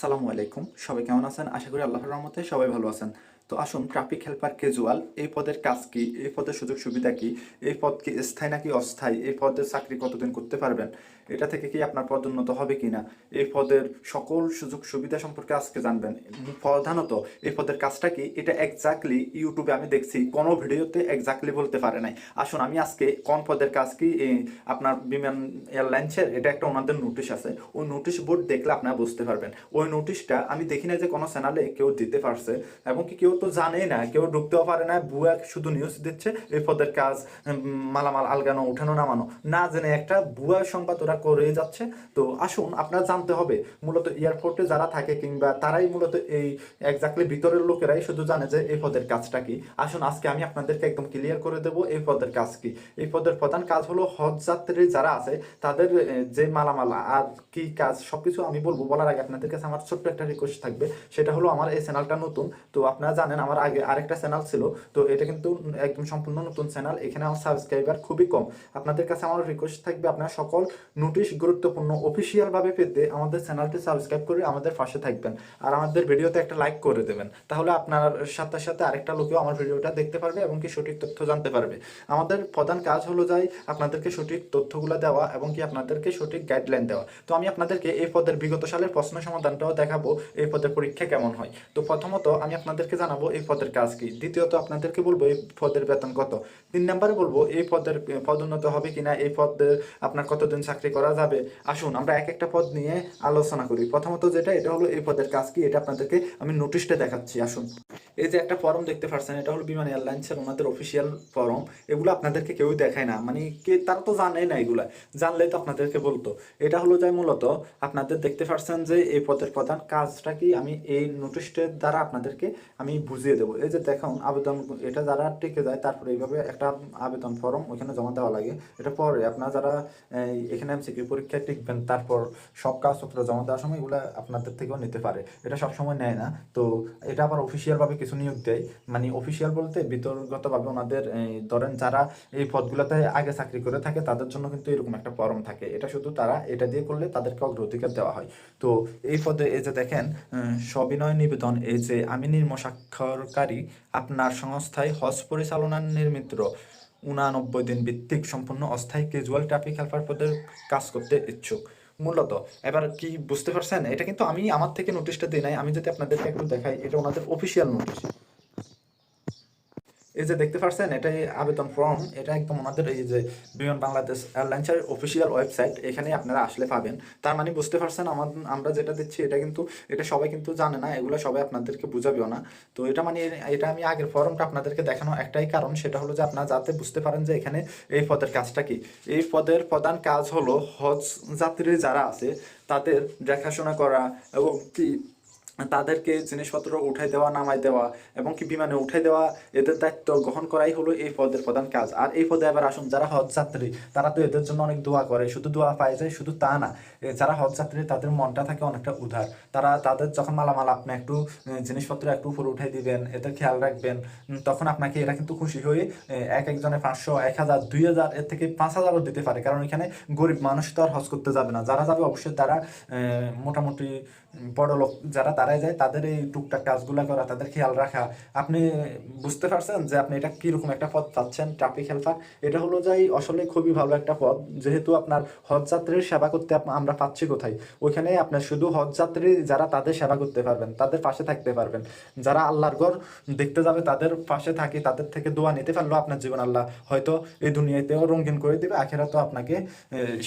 আসসালামু আলাইকুম। সবাই কেমন আছেন? আশা করি আল্লাহর রহমতে সবাই ভালো আছেন। তো আসুন, ট্রাফিক হেল্পার ক্যাজুয়াল এই পদের কাজ কি? এই পদের সুযোগ সুবিধা কি? এই পদ কি স্থায়ী নাকি অস্থায়ী? এই পদের চাকরি কতদিন করতে পারবেন? এটা থেকে কি আপনার পদোন্নত হবে কি না এই পদের সকল সুযোগ সুবিধা সম্পর্কে আজকে জানবেন। প্রধানত, এই পদের কাজটা কি? এটা এক্স্যাক্টলি ইউটিউবে আমি দেখছি, কোনো ভিডিওতে এক্স্যাক্টলি বলতে পারে নাই। আসুন, আমি আজকে কোন পদের কাজ কি? আপনার বিমান এয়ারলাইন্সের, এটা একটা ওনাদের নোটিশ আছে। ওই নোটিশ বোর্ড দেখলে আপনারা বুঝতে পারবেন। ওই নোটিশটা আমি দেখি না যে কোনো চ্যানেলে কেউ দিতে পারছে, এবং কি কেউ তো জানেই না, কেউ ঢুকতেও পারে না বুয়া শুধু নিউজ দিচ্ছে এই পদের কাজ মালামাল আলগানো, উঠানো, নামানো। না জেনে একটা বুয়া সংবাদ ওরা করে যাচ্ছে। তো আসুন, আপনারা জানতে হবে, মূলত এয়ারপোর্টে যারা থাকে কিংবা তারাই মূলত এই এক্স্যাক্টলি ভিতরের লোকেরাই শুধু জানে যে এই পদের কাজটা কি। আসুন, আজকে আমি আপনাদেরকে একদম ক্লিয়ার করে দেব এই পদের কাজ কি। এই পদের প্রধান কাজ হলো হজ যাত্রী যারা আছে, তাদের যে মালামাল আর কি কাজ, সবকিছু আমি বলব বলার আগে আপনাদের কাছে আমার ছোট্ট একটা রিকোয়েস্ট থাকবে। সেটা হলো আমার এই চ্যানেলটা নতুন, তো আপনারা জানেন আমার আগে আরেকটা চ্যানেল ছিল, তো এটা কিন্তু একদম সম্পূর্ণ নতুন চ্যানেল এখানে আমার সাবস্ক্রাইবার খুবই কম। আপনাদের কাছে আমার রিকোয়েস্ট থাকবে, আপনারা সকল নোটিশ গুরুত্বপূর্ণ অফিসিয়াল ভাবে পেতে আমাদের চ্যানেলটি সাবস্ক্রাইব করে আমাদের পাশে থাকবেন। আর আমাদের ভিডিওতে একটা লাইক করে দেবেন। তাহলে আপনার সাথে সাথে আরেকটা লোকেও আমার ভিডিওটা দেখতে পারবে এবং কি সঠিক তথ্য জানতে পারবে। আমাদের প্রধান কাজ হলো যাই, আপনাদেরকে সঠিক তথ্যগুলো দেওয়া এবং কি আপনাদেরকে সঠিক গাইডলাইন দেওয়া। তো আমি আপনাদেরকে এই পদের বিগত সালের প্রশ্ন সমাধানটাও দেখাবো, এই পদের পরীক্ষা কেমন হয়। তো প্রথমত আমি আপনাদেরকে জানাব এই পদের কাজ কি? দ্বিতীয়ত আপনাদেরকে বলব এই পদের বেতন কত? তিন নম্বরে বলব এই পদের পদোন্নত হবে কিনা, এই পদের আপনার কতদিন চাকরি করা যাবে? আসুন আমরা এক একটা পদ নিয়ে আলোচনা করি। প্রথমত যেটা, এটা হলো এই পদের কাজ কি? এটা আপনাদেরকে আমি নোটিশটা দেখাচ্ছি, আসুন। এই যে একটা ফর্ম দেখতে পাচ্ছেন এটা হলো বিমান এয়ারলাইন্সের ওনাদের অফিসিয়াল ফর্ম এগুলো আপনাদেরকে কেউই দেখায় না। মানে কে, তারা তো জানে না এগুলা। জানলেই তো আপনাদেরকে বলতো। এটা হলো যাই মূলত আপনাদের দেখতে পাচ্ছেন যে এই পদের প্রধান কাজটা কি? আমি এই নোটিশটার দ্বারা আপনাদেরকে আমি বুঝিয়ে দেবো। এই যে দেখুন, আবেদন, এটা যারা টিকে যায়, তারপরে এইভাবে একটা আবেদন ফর্ম ওইখানে জমা দেওয়া লাগে। এটা পরে আপনারা যারা এখানে এমসিকিউ পরীক্ষায় টিকবেন, তারপর সব কাগজপত্র জমা দেওয়ার সময় এগুলো আপনাদের থেকেও নিতে পারে। এটা সবসময় নেয় না। তো এটা আবার অফিসিয়ালভাবে কিছু নিয়োগ দেয়। মানে অফিসিয়াল বলতে বিতর্গতভাবে ওনাদের ধরেন যারা এই পদগুলোতে আগে চাকরি করে থাকে, তাদের জন্য কিন্তু এরকম একটা ফর্ম থাকে। এটা শুধু তারা এটা দিয়ে করলে তাদেরকে অগ্রাধিকার দেওয়া হয়। তো এই পদে এই যে দেখেন সবিনয় নিবেদন, এই যে আমি নির্ম স্বাক্ষরকারী আপনার সংস্থায় হজ পরিচালনার নির্মিত উনানব্বই দিন ভিত্তিক সম্পূর্ণ অস্থায়ী ক্যাজুয়াল ট্রাফিক হেল্পার পদের কাজ করতে ইচ্ছুক। মূলত, এবার কি বুঝতে পারছেন? এটা কিন্তু আমি আমার থেকে নোটিশটা দিই নাই। আমি যদি আপনাদেরকে একটু দেখাই, এটা ওনাদের অফিসিয়াল নোটিশ এই যে দেখতে পাচ্ছেন এটাই আবেদন ফর্ম এটা একদম ওনাদের এই যে বিমান বাংলাদেশ এয়ারলাইন্সের অফিসিয়াল ওয়েবসাইট এখানে আপনারা আসলে পাবেন। তার মানে বুঝতে পারছেন, আমার, আমরা যেটা দিচ্ছি, এটা কিন্তু, এটা সবাই কিন্তু জানে না, এগুলো সবাই আপনাদেরকে বুঝাবেও না। তো এটা মানে এটা আমি আগের ফর্মটা আপনাদেরকে দেখানো একটাই কারণ, সেটা হলো যে আপনারা যাতে বুঝতে পারেন যে এখানে এই পদের কাজটা কি। এই পদের প্রধান কাজ হলো হজ যাত্রী যারা আছে, তাদের দেখাশোনা করা এবং কি তাদেরকে জিনিসপত্র উঠাই দেওয়া, নামাই দেওয়া এবং কি বিমানে উঠাই দেওয়া, এদের দায়িত্ব গ্রহণ করাই হলো এই পদের প্রধান কাজ। আর এই পদে আবার আসুন, যারা হজ যাত্রী তারা তো এদের জন্য অনেক দোয়া করে। শুধু দোয়া পায় যায়, শুধু তা না যারা হজ যাত্রী তাদের মনটা থাকে অনেকটা উধার তারা, তাদের যখন মালামাল আপনি একটু জিনিসপত্র একটু উপরে উঠাই দিবেন, এদের খেয়াল রাখবেন তখন আপনাকে এরা কিন্তু খুশি হয়ে এক একজনে পাঁচশো, এক হাজার, দুই হাজার, এর থেকে পাঁচ হাজারও দিতে পারে। কারণ এখানে গরিব মানুষ তো আর হজ করতে যাবে না। যারা যাবে অবশ্যই তারা মোটামুটি বড় লোক যারা তারাই যায়, তাদের এই টুকটাক কাজগুলো করা, তাদের খেয়াল রাখা। আপনি বুঝতে পারছেন যে আপনি এটা কীরকম একটা পদ পাচ্ছেন ট্রাফিক হেল্পার? এটা হলো যাই আসলে খুবই ভালো একটা পদ যেহেতু আপনার হজ যাত্রীর সেবা করতে আমরা পাচ্ছি কোথায়? ওইখানে আপনার শুধু হজ যাত্রী যারা তাদের সেবা করতে পারবেন, তাদের পাশে থাকতে পারবেন। যারা আল্লাহর ঘর দেখতে যাবে, তাদের পাশে থাকি, তাদের থেকে দোয়া নিতে পারলেও আপনার জীবন আল্লাহ হয়তো এই দুনিয়াতেও রঙিন করে দেবে আখেরা তো আপনাকে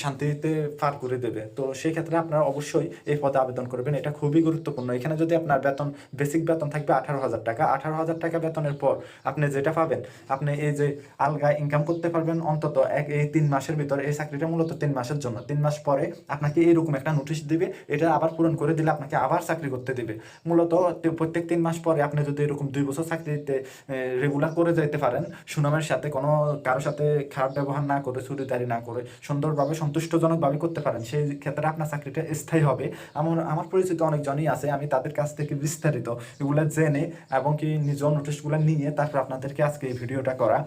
শান্তিতে পার করে দেবে। তো সেই ক্ষেত্রে আপনারা অবশ্যই এই পদে আবেদন করবেন, এটা খুবই গুরুত্বপূর্ণ। এখানে যদি আপনার বেতন বেসিক বেতন থাকবে আঠারো হাজার টাকা। আঠারো হাজার টাকা বেতনের পর আপনি যেটা পাবেন, আপনি এই যে আলগা ইনকাম করতে পারবেন অন্তত এক এই তিন মাসের ভিতর, এই চাকরিটা মূলত তিন মাসের জন্য। তিন মাস পরে আপনাকে এরকম একটা নোটিশ দিবে, এটা আবার পূরণ করে দিলে আপনাকে আবার চাকরি করতে দিবে। মূলত প্রত্যেক তিন মাস পরে আপনি যদি এরকম দুই বছর চাকরিতে রেগুলার করে যেতে পারেন, সুনামের সাথে কোনো কারোর সাথে খারাপ ব্যবহার না করে, চুরিদারি না করে, সুন্দরভাবে, সন্তুষ্টজনকভাবে করতে পারেন। সেই ক্ষেত্রে আপনার চাকরিটা স্থায়ী হবে। আমার আমার পরিচিত অনেকজনই আছে, আমি তাদের কাছ থেকে বিস্তারিত এগুলো জেনে এবং কি নিজ নোটিশগুলো নিয়ে তারপর আপনাদেরকে আজকে এই ভিডিওটা করা।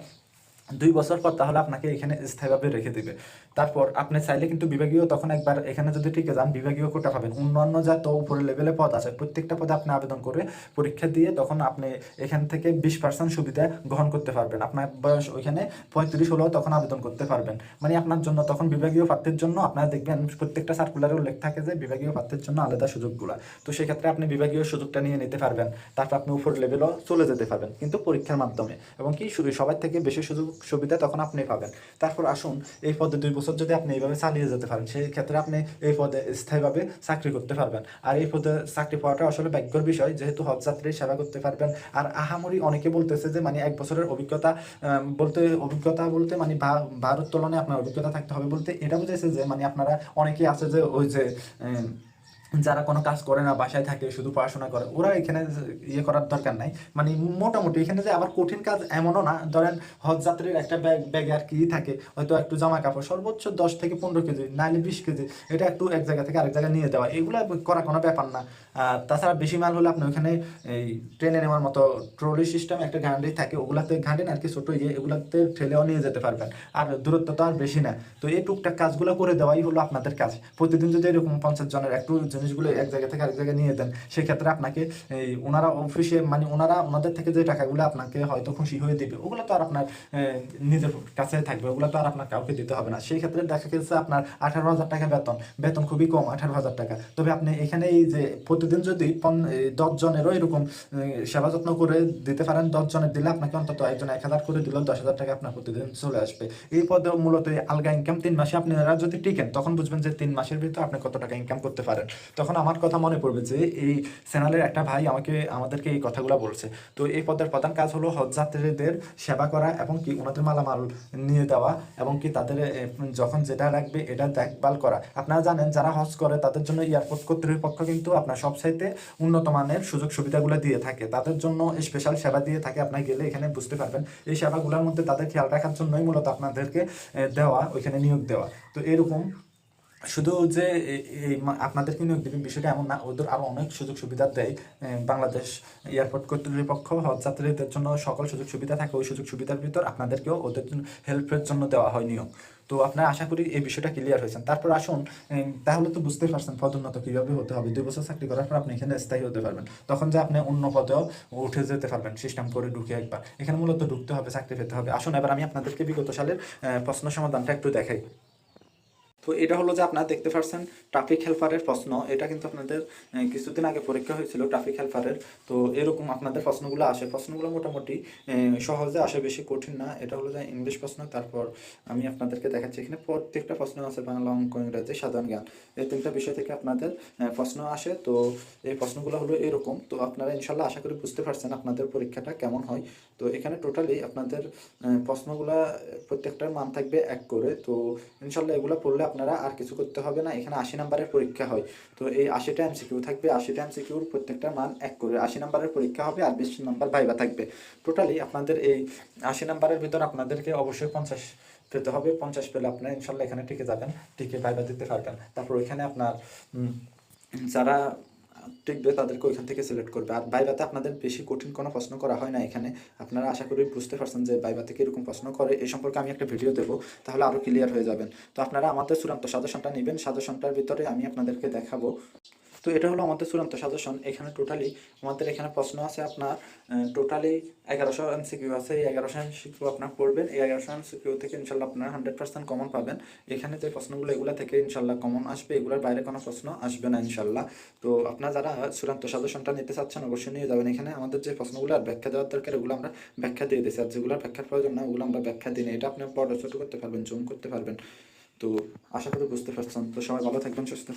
দুই বছর পর তাহলে আপনাকে এখানে স্থায়ীভাবে রেখে দিবে। তারপর আপনি চাইলে কিন্তু বিভাগীয় তখন একবার এখানে যদি টিকে যান, বিভাগীয় কোটা পাবেন। অন্যান্য যত উপরের লেভেলে পদ আছে, প্রত্যেকটা পদে আপনি আবেদন করে পরীক্ষা দিয়ে তখন আপনি এখান থেকে বিশ পার্সেন্ট সুবিধা গ্রহণ করতে পারবেন। আপনার বয়স ওইখানে পঁয়ত্রিশ হলেও তখন আবেদন করতে পারবেন। মানে আপনার জন্য তখন বিভাগীয় প্রার্থীর জন্য আপনারা দেখবেন প্রত্যেকটা সার্কুলারে উল্লেখ থাকে যে বিভাগীয় প্রার্থীর জন্য আলাদা সুযোগগুলো। তো সেক্ষেত্রে আপনি বিভাগীয় সুযোগটা নিয়ে নিতে পারবেন। তারপর আপনি উপর লেভেলও চলে যেতে পারবেন কিন্তু পরীক্ষার মাধ্যমে। এবং কি সবার থেকে বেশি সুযোগ সুবিধা তখন আপনি পাবেন। তারপর আসুন, এই পদে দুই বছর যদি আপনি এইভাবে চালিয়ে যেতে পারেন, সেই ক্ষেত্রে আপনি এই পদে স্থায়ীভাবে চাকরি করতে পারবেন। আর এই পদে চাকরি পাওয়াটা আসলে ভাগ্যর বিষয়, যেহেতু হজ যাত্রীর সেবা করতে পারবেন। আর আহামরি অনেকে বলতেছে যে মানে এক বছরের অভিজ্ঞতা বলতে অভিজ্ঞতা বলতে মানে ভারত তুলনায় আপনার অভিজ্ঞতা থাকতে হবে বলতে এটা বুঝেছে যে মানে আপনারা অনেকেই আছে যে, ওই যে যারা কোনো কাজ করে না, বাসায় থাকে, শুধু পড়াশোনা করে, ওরা এখানে ইয়ে করার দরকার নাই। মানে মোটামুটি এখানে যে আবার কঠিন কাজ এমনও না, ধরেন হজ যাত্রীর একটা ব্যাগ, ব্যাগে আর কি থাকে, হয়তো একটু জামা কাপড়, সর্বোচ্চ দশ থেকে পনেরো কেজি নাহলে বিশ কেজি, এটা একটু এক জায়গা থেকে আরেক জায়গায় নিয়ে দেওয়া এগুলো করা কোনো ব্যাপার না। তাছাড়া বেশি মাল হলে আপনি ওখানে এই ট্রেনে নেওয়ার মতো ট্রলি সিস্টেম, একটা গাড়ি থাকে, ওগুলাতে ঘাটেন আর কি ছোটো ইয়ে এগুলাতে ঠেলেও নিয়ে যেতে পারবেন। আর দূরত্ব তো আর বেশি না। তো এই টুকটাক কাজগুলো করে দেওয়াই হলো আপনাদের কাজ। প্রতিদিন যদি এরকম পঞ্চাশ জনের একটু জিনিসগুলো এক জায়গা থেকে আরেক জায়গায় নিয়ে দেন, সেক্ষেত্রে আপনাকে এই ওনারা অফিসে মানে ওনারা ওনাদের থেকে যে টাকাগুলো আপনাকে হয়তো খুশি হয়ে দিবে, ওগুলো তো আর আপনার নিজের কাছে থাকবে, ওগুলো তো আর আপনার কাউকে দিতে হবে না। সেই ক্ষেত্রে দেখা গেছে আপনার আঠারো হাজার টাকা বেতন বেতন খুবই কম, আঠারো হাজার টাকা। তবে আপনি এখানে এই যে প্রতিদিন যদি পন- এই দশ জনেরও এরকম সেবা যত্ন করে দিতে পারেন, দশ জনের দিলে আপনাকে অন্তত একজন এক হাজার করে দিলেও দশ হাজার টাকা আপনার প্রতিদিন চলে আসবে। এই পদে মূলত আলগা ইনকাম তিন মাসে আপনারা যদি টিকেন, তখন বুঝবেন যে তিন মাসের ভিতরে আপনি কত টাকা ইনকাম করতে পারেন। তখন আমার কথা মনে পড়বে যে এই চ্যানেলের একটা ভাই আমাকে, আমাদেরকে এই কথাগুলো বলছে। তো এই পদের প্রধান কাজ হলো হজযাত্রীদের সেবা করা এবং কি ওনাদের মালামাল নিয়ে দেওয়া এবং কি তাদের যখন যেটা লাগবে এটা দেখভাল করা। আপনারা জানেন যারা হজ করে তাদের জন্য এয়ারপোর্ট কর্তৃপক্ষ কিন্তু আপনার সবসাইতে উন্নত মানের সুযোগ সুবিধাগুলো দিয়ে থাকে। তাদের জন্য স্পেশাল সেবা দিয়ে থাকে। আপনার গেলে এখানে বুঝতে পারবেন। এই সেবাগুলোর মধ্যে তাদের খেয়াল রাখার জন্যই মূলত আপনাদেরকে দেওয়া, ওইখানে নিয়োগ দেওয়া। তো এরকম শুধু যে নিয়োগ দেবেন বিষয়টা এমন না, ওদের আরও অনেক সুযোগ সুবিধা দেয় বাংলাদেশ এয়ারপোর্ট কর্তৃপক্ষ হজ যাত্রীদের জন্য সকল সুযোগ সুবিধা থাকে, ওই সুযোগ সুবিধার ভিতর আপনাদেরকেও ওদের জন্য হেল্পের জন্য দেওয়া হয় নিয়োগ। তো আপনারা আশা করি এই বিষয়টা ক্লিয়ার হয়েছেন। তারপর আসুন তাহলে তো বুঝতে পারছেন পদোন্নত কীভাবে হতে হবে। দুই বছর চাকরি করার পর আপনি এখানে স্থায়ী হতে পারবেন। তখন যে আপনি অন্য পদেও উঠে যেতে পারবেন সিস্টেম করে ঢুকে একবার। এখানে মূলত ঢুকতে হবে, চাকরি পেতে হবে। আসুন, এবার আমি আপনাদেরকে বিগত সালের প্রশ্ন সমাধানটা একটু দেখাই। তো এটা হলো যে আপনারা দেখতে পাচ্ছেন ট্রাফিক হেল্পারের প্রশ্ন। এটা কিন্তু আপনাদের কিছুদিন আগে পরীক্ষা হয়েছিল ট্রাফিক হেল্পারের তো এরকম আপনাদের প্রশ্নগুলো আসে। প্রশ্নগুলো মোটামুটি সহজে আসে, বেশি কঠিন না। এটা হলো যে ইংলিশ প্রশ্ন, তারপর আমি আপনাদেরকে দেখাচ্ছি। এখানে প্রত্যেকটা প্রশ্ন আছে বাংলা, অঙ্ক, ইংরেজি, সাধারণ জ্ঞান। এই তিনটা বিষয় থেকে আপনাদের প্রশ্ন আসে। তো এই প্রশ্নগুলো হলো এরকম। তো আপনারা ইনশাল্লাহ আশা করি বুঝতে পারছেন আপনাদের পরীক্ষাটা কেমন হয়। তো এখানে টোটালি আপনাদের প্রশ্নগুলা প্রত্যেকটার মান থাকবে এক করে। তো ইনশাল্লাহ এগুলো পড়লে আপনারা আর কিছু করতে হবে না। এখানে আশি নাম্বারের পরীক্ষা হয়। তো এই আশিটা এমসিকিউ থাকবে। আশিটা এমসিকিউর প্রত্যেকটা মান এক করে। আশি নাম্বারের পরীক্ষা হবে আর বিশ নাম্বার ভাইবা থাকবে। টোটালি আপনাদের এই আশি নাম্বারের ভিতর আপনাদেরকে অবশ্যই পঞ্চাশ পেতে হবে। পঞ্চাশ পেলে আপনারা ইনশাল্লাহ এখানে টিকে যাবেন। টিকে ভাইবা দিতে পারবেন। তারপর ওইখানে আপনার যারা টিকবে, তাদেরকে ওইখান থেকে সিলেক্ট করবে। আর বাইবাতে আপনাদের বেশি কঠিন কোনো প্রশ্ন করা হয় না এখানে। আপনারা আশা করি বুঝতে পারছেন যে বাইবা থেকে এরকম প্রশ্ন করে। এই সম্পর্কে আমি একটা ভিডিও দেবো, তাহলে আরও ক্লিয়ার হয়ে যাবেন। তো আপনারা আমাদের চূড়ান্ত সাজেশনটা নেবেন। সাজেশনটার ভিতরে আমি আপনাদেরকে দেখাবো। তো এটা হলো আমাদের চূড়ান্ত সাজেশন এখানে টোটালি আমাদের এখানে প্রশ্ন আছে আপনার টোটালি এগারোশো এমসিকিউ আছে, এই এগারোশো এমসিকিউ আপনার পড়বেন। এই এগারোশো এমসিকিউ থেকে ইনশাল্লাহ আপনার হান্ড্রেড পার্সেন্ট কমন পাবেন। এখানে যে প্রশ্নগুলো, এগুলো থেকে ইনশাল্লাহ কমন আসবে, এগুলোর বাইরে কোনো প্রশ্ন আসবে না ইনশাল্লাহ। তো আপনার যারা চূড়ান্ত সাজেশনটা নিতে চাচ্ছেন, অবশ্যই নিয়ে যাবেন। এখানে আমাদের যে প্রশ্নগুলো আর ব্যাখ্যা দেওয়ার দরকার ওগুলো আমরা ব্যাখ্যা দিয়ে দিয়েছি আর যেগুলোর ব্যাখ্যার প্রয়োজন না, ওগুলো আমরা ব্যাখ্যা দিই। এটা আপনি বড় ছোট করতে পারবেন জুম করতে পারবেন। তো আশা করি বুঝতে পারছেন। তো সবাই ভালো থাকবেন, সুস্থ।